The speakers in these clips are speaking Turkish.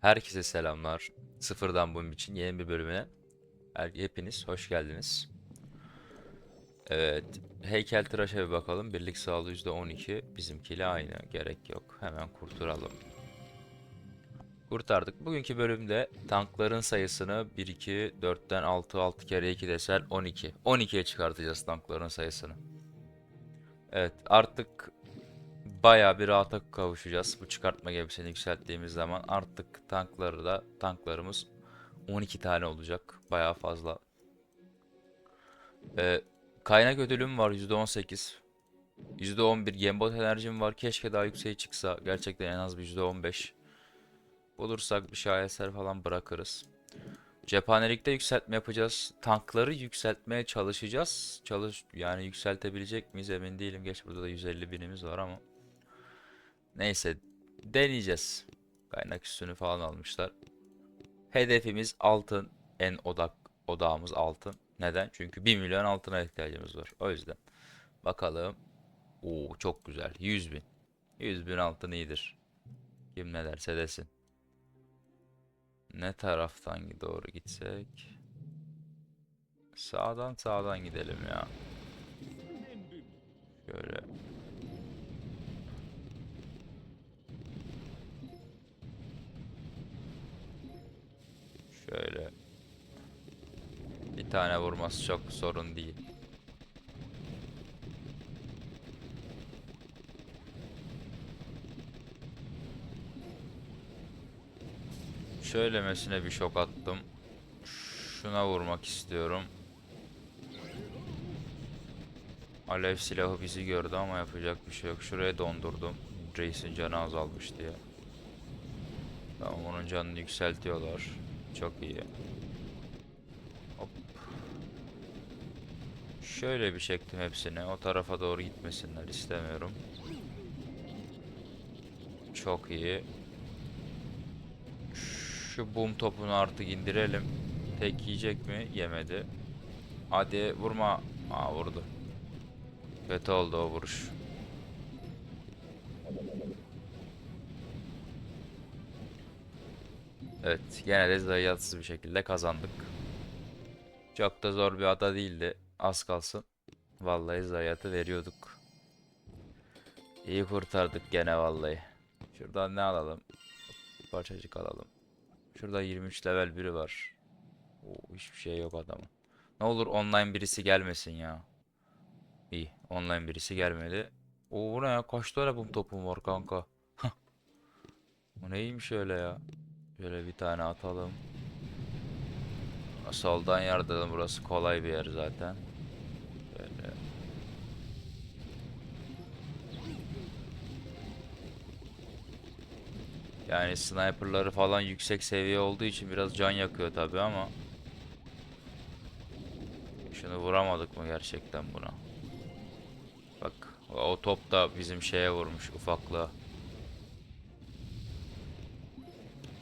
Herkese selamlar. Sıfırdan bunun için yeni bir bölümüne hepiniz hoş geldiniz. Evet, heykeltıraşa bir bakalım. Birlik sağlığı %12. Bizimkiyle aynı. Gerek yok. Hemen kurtaralım. Kurtardık. Bugünkü bölümde tankların sayısını 1, 2, 4'ten 6, 6 kere 2 desen 12. 12'ye çıkartacağız tankların sayısını. Evet, artık bayağı bir rahata kavuşacağız. Bu çıkartma gemisini yükselttiğimiz zaman artık tankları da tanklarımız 12 tane olacak. Bayağı fazla. Ee, kaynak ödülüm var %18. %11 gembot enerjim var. Keşke daha yükseğe çıksa. Gerçekten en az bir %15. Bulursak bir şaheser falan bırakırız. Cephanelikte yükseltme yapacağız. Tankları yükseltmeye çalışacağız. Çalış yani yükseltebilecek miyiz emin değilim. Geç burada da 150 binimiz var ama. Neyse deneyeceğiz. Kaynak üstünü falan almışlar. Hedefimiz altın. En odak odağımız altın. Neden? Çünkü 1 milyon altına ihtiyacımız var. O yüzden. Bakalım. Oo çok güzel. 100 bin. 100 bin altın iyidir. Kim ne derse desin. Ne taraftan doğru gitsek? Sağdan sağdan gidelim ya. Şöyle. Şöyle. Bir tane vurması çok sorun değil. Şöylemesine bir şok attım. Şuna vurmak istiyorum. Alev silahı bizi gördü ama yapacak bir şey yok. Şuraya dondurdum. Reis'in canı azalmış diye. Tamam onun canını yükseltiyorlar. Çok iyi. Hop. Şöyle bir çektim hepsini. O tarafa doğru gitmesinler istemiyorum. Çok iyi. Şu boom topunu artık indirelim. Tek yiyecek mi? Yemedi. Hadi vurma. Aa vurdu. Kötü oldu o vuruş. Evet, gene de bir şekilde kazandık. Çok da zor bir ada değildi. Az kalsın. Vallahi zayiatı veriyorduk. İyi kurtardık gene vallahi. Şuradan ne alalım? Parçacık alalım. Şurada 23 level biri var. Oo, hiçbir şey yok adamın. Ne olur online birisi gelmesin ya. İyi, online birisi gelmedi. Oo bu ne ya? Kaç tane bum topum var kanka? Bu neymiş öyle ya? Şöyle bir tane atalım. Soldan yardım burası kolay bir yer zaten. Böyle. Yani sniperları falan yüksek seviye olduğu için biraz can yakıyor tabi ama Şunu vuramadık mı gerçekten buna? Bak o top da bizim şeye vurmuş ufaklığa.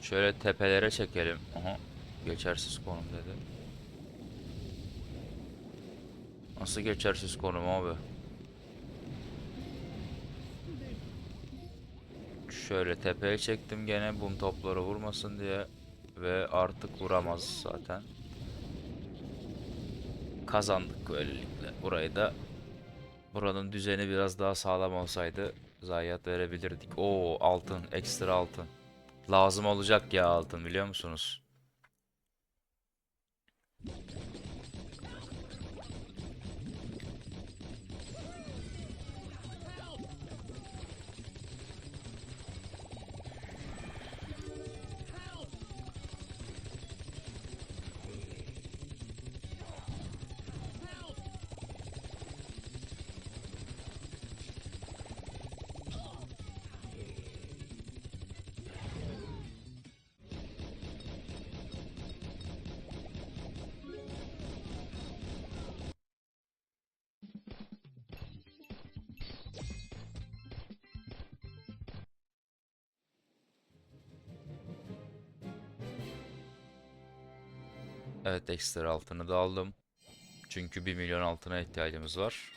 Şöyle tepelere çekelim. Aha. Geçersiz konum dedi. Nasıl geçersiz konum abi? Şöyle tepeye çektim gene bum topları vurmasın diye ve artık vuramaz zaten. Kazandık böylelikle. Burayı da buranın düzeni biraz daha sağlam olsaydı zayiat verebilirdik. Oo altın, ekstra altın. Lazım olacak ya altın biliyor musunuz? Evet ekstra altını da aldım. Çünkü 1 milyon altına ihtiyacımız var.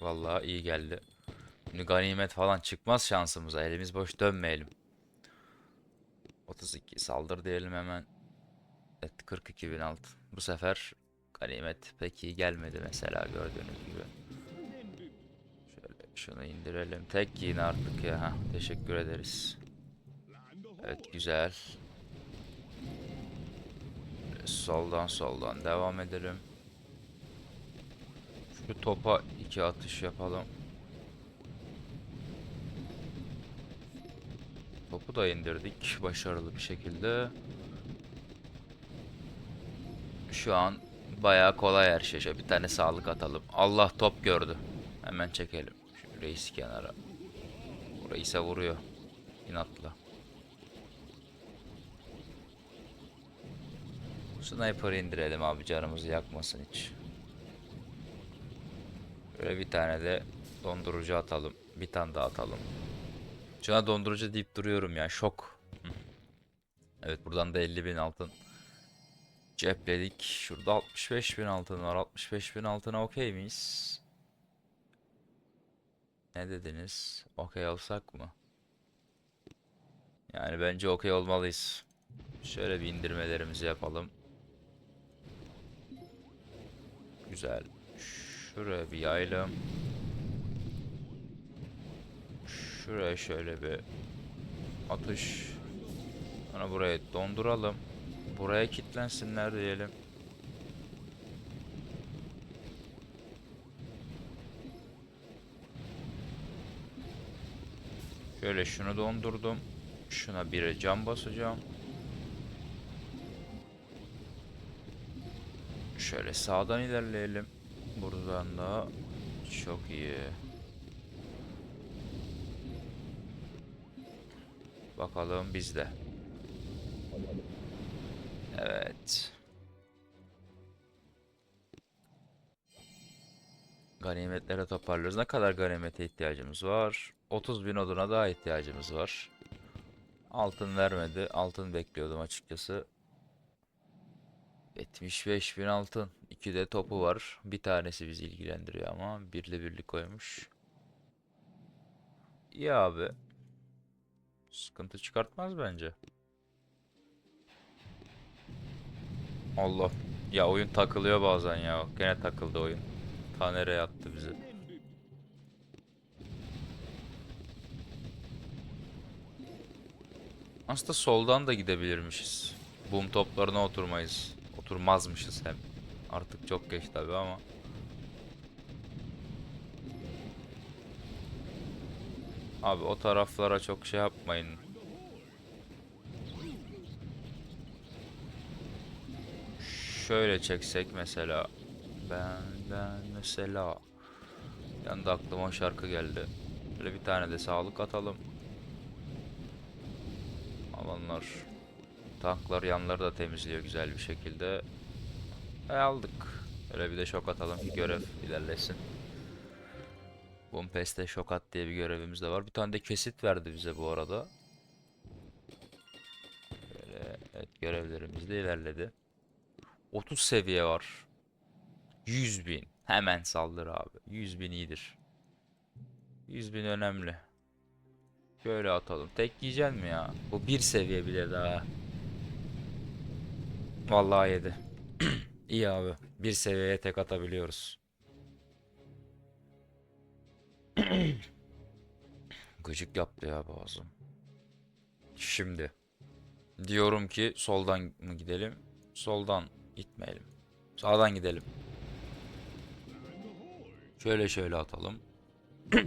Vallahi iyi geldi. Şimdi ganimet falan çıkmaz şansımıza. Elimiz boş dönmeyelim. 32 saldır diyelim hemen. Evet 42 bin altın. Bu sefer ganimet pek iyi gelmedi mesela gördüğünüz gibi. Şöyle şunu indirelim. Tek yine artık ya. Heh, teşekkür ederiz. Evet güzel. Soldan soldan devam edelim. Şu topa iki atış yapalım. Topu da indirdik başarılı bir şekilde. Şu an bayağı kolay her şey. Bir tane sağlık atalım. Allah top gördü. Hemen çekelim. Şu reis kenara. Reise vuruyor. İnatla. Sniper'ı indirelim abi canımızı yakmasın hiç. Böyle bir tane de dondurucu atalım. Bir tane daha atalım. Şuna dondurucu deyip duruyorum ya şok. Evet buradan da 50 bin altın cepledik. Şurada 65 bin altın var. 65 bin altına okey miyiz? Ne dediniz? Okey olsak mı? Yani bence okey olmalıyız. Şöyle bir indirmelerimizi yapalım. Güzel. Şuraya bir yayalım. Şuraya şöyle bir atış. Sonra buraya donduralım. Buraya kilitlensinler diyelim. Şöyle şunu dondurdum. Şuna bir cam basacağım. Şöyle sağdan ilerleyelim. Buradan da çok iyi. Bakalım bizde. Evet. Ganimetlere toparlıyoruz. Ne kadar ganimete ihtiyacımız var? 30 bin oduna daha ihtiyacımız var. Altın vermedi. Altın bekliyordum açıkçası. 75 bin altın. İki de topu var. Bir tanesi bizi ilgilendiriyor ama birli birli koymuş. İyi abi. Sıkıntı çıkartmaz bence. Allah. Ya oyun takılıyor bazen ya. Gene takıldı oyun. Ta nereye attı bizi. Aslında soldan da gidebilirmişiz. Boom toplarına oturmayız. Oturmazmışız hem. Artık çok geç tabi ama. Abi o taraflara çok şey yapmayın. Şöyle çeksek mesela. Benden mesela. Yanda aklıma şarkı geldi. Böyle bir tane de sağlık atalım. Alanlar. Tanklar yanları da temizliyor güzel bir şekilde. E aldık. Böyle bir de şok atalım ki görev ilerlesin. Bumpest'te şok at diye bir görevimiz de var. Bir tane de kesit verdi bize bu arada. Böyle evet görevlerimiz de ilerledi. 30 seviye var. 100 bin. Hemen saldır abi. 100 bin iyidir. 100 bin önemli. Şöyle atalım. Tek yiyeceksin mi ya? Bu bir seviye bile daha. Vallahi yedi. İyi abi. Bir seviyeye tek atabiliyoruz. Gıcık yaptı ya boğazım. Şimdi. Diyorum ki soldan mı gidelim? Soldan gitmeyelim. Sağdan gidelim. Şöyle şöyle atalım.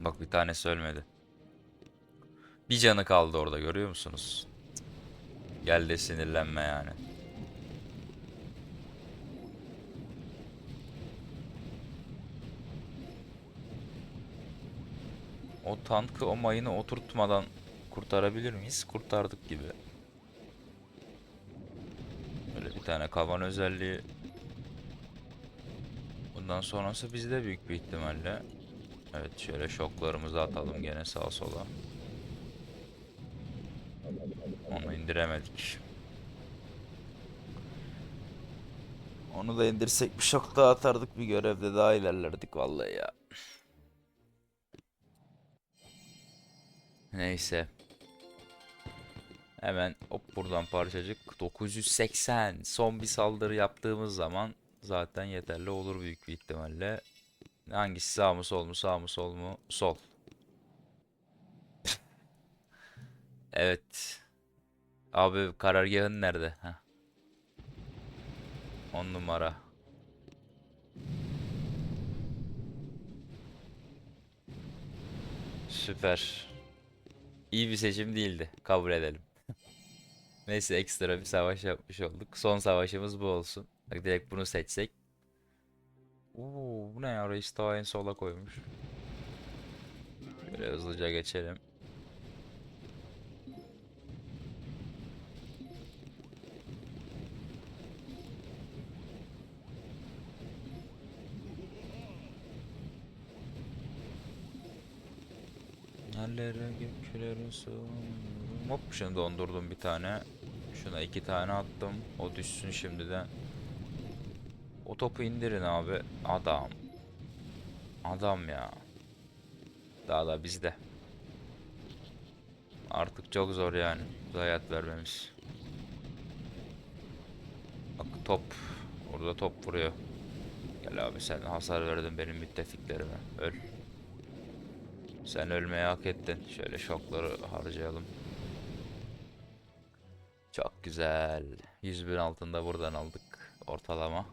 Bak bir tanesi ölmedi. Bir canı kaldı orada görüyor musunuz? Gel de sinirlenme yani. O tankı o mayını oturtmadan kurtarabilir miyiz? Kurtardık gibi. Böyle bir tane kavan özelliği. Bundan sonrası bizde büyük bir ihtimalle. Evet şöyle şoklarımızı atalım gene sağa sola. Onu indiremedik. Onu da indirsek bir şok daha atardık bir görevde daha ilerlerdik vallahi ya. Neyse. Hemen hop buradan parçacık 980 son bir saldırı yaptığımız zaman zaten yeterli olur büyük bir ihtimalle. Hangisi sağ mı sol mu sağ mı sol mu? Sol. Evet. Abi karargahın nerede? Heh. 10 numara. Süper. İyi bir seçim değildi. Kabul edelim. Neyse ekstra bir savaş yapmış olduk. Son savaşımız bu olsun. Bak direkt bunu seçsek. Oo, bu ne ya? Reis daha en sola koymuş. Böyle hızlıca geçelim. Yerlere göklere sığınıyorum. Hop şunu dondurdum bir tane. Şuna iki tane attım. O düşsün şimdiden. O topu indirin abi. Adam. Adam ya. Daha da bizde. Artık çok zor yani. Hayat vermemiz. Bak top. Orada top vuruyor. Gel abi sen hasar verdin benim müttefiklerime. Öl. Sen ölmeyi hak ettin. Şöyle şokları harcayalım. Çok güzel. 100 bin altında buradan aldık. Ortalama.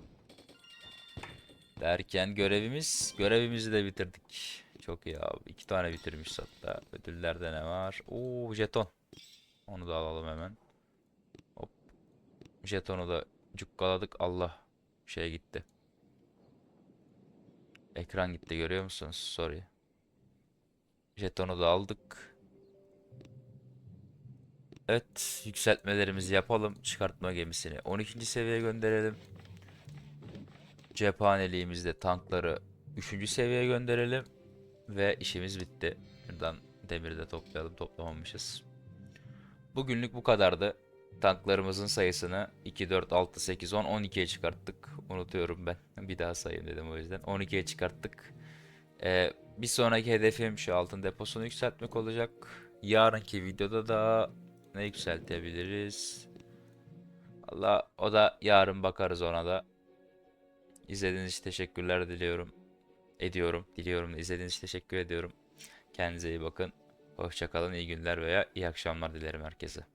Derken görevimiz, görevimizi de bitirdik. Çok iyi abi. İki tane bitirmiş hatta. Ödüllerde ne var? Oo jeton. Onu da alalım hemen. Hop. Jetonu da cukkaladık. Allah. Şey gitti. Ekran gitti görüyor musunuz? Sorry. Jetonu da aldık. Evet, yükseltmelerimizi yapalım. Çıkartma gemisini 12. seviyeye gönderelim. Cephaneliğimizde tankları 3. seviyeye gönderelim. Ve işimiz bitti. Buradan demiri de toplayalım. Toplamamışız. Bugünlük bu kadardı. Tanklarımızın sayısını 2, 4, 6, 8, 10, 12'ye çıkarttık. Unutuyorum ben. Bir daha sayayım dedim o yüzden. 12'ye çıkarttık. Ee, bir sonraki hedefim şu altın deposunu yükseltmek olacak. Yarınki videoda da ne yükseltebiliriz? Allah o da yarın bakarız ona da. İzlediğiniz için teşekkürler diliyorum. Ediyorum. Diliyorum. İzlediğiniz için teşekkür ediyorum. Kendinize iyi bakın. Hoşçakalın. iyi günler veya iyi akşamlar dilerim herkese.